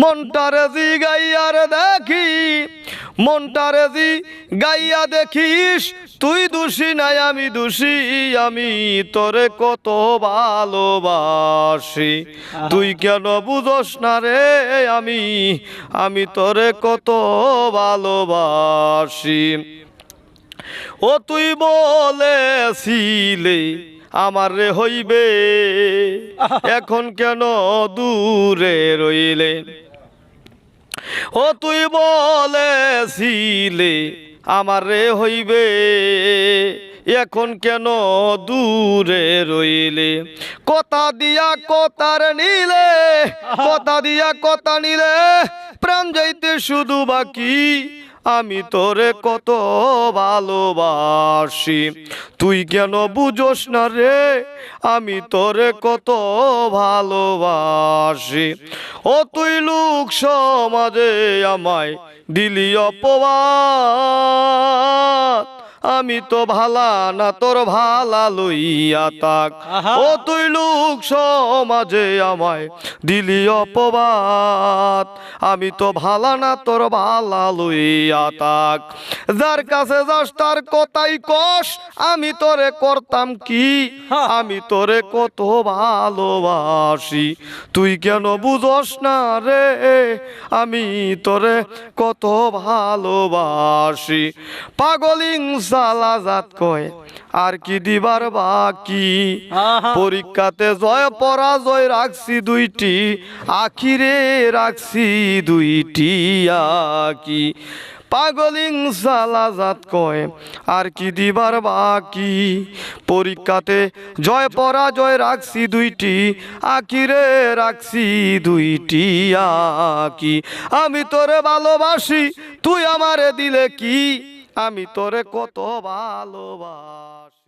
মনটারে জি গাইয়ার দেখি মনটারে জি গাইয়া দেখিস, তুই দোষী নাই, আমি দোষী, আমি তোরে কত ভালোবাসি। তুই কেন বুঝোস না রে আমি আমি তোরে কত ভালোবাসি। ও তুই বলেছিলে আমার রে হইবে। এখন কেন দূরে রইলে? ও তুই বলেছিলে, আমার রে হইবে। এখন কেন দূরে রইলে? কথা দিয়া কথার নিলে, কথা দিয়া কথা নিলে, প্রাণ যাইতে শুধু বাকি। আমি তোরে কত ভালোবাসি। তুই কেন বুঝোস না রে? আমি তোরে কত ভালোবাসি। ও তুই লোক সমাজে আমায় দিলি অপবাদ। আমি তো ভালা না তোর ভালা লইয়া তাক। ও তুই লোক সমাজে আমায় দিলি অপবাদ। আমি তো ভালা না তোর ভালা লইয়া তাক। যার কাছে যাস তার কথাই কষ আমি তোরে করতাম কি? আমি তোরে কত ভালোবাসি। তুই কেন বুঝস না রে? আমি তোরে কত ভালোবাসি। পাগলিং সালাজাত কয় আর কি দিবার বাকি। পরীক্ষাতে জয় পরাজয় রাখছি দুইটি আখিরে রাখছি দুইটি আকি পাগলিং সালাজাত কয় আর কি দিবার বাকি? পরীক্ষাতে জয় পরাজয় রাখছি দুইটি আখিরে রাখছি দুইটি আকি আমি তোরে ভালোবাসি তুই আমারে দিলে কি? আমি তোরে কত ভালোবাসি।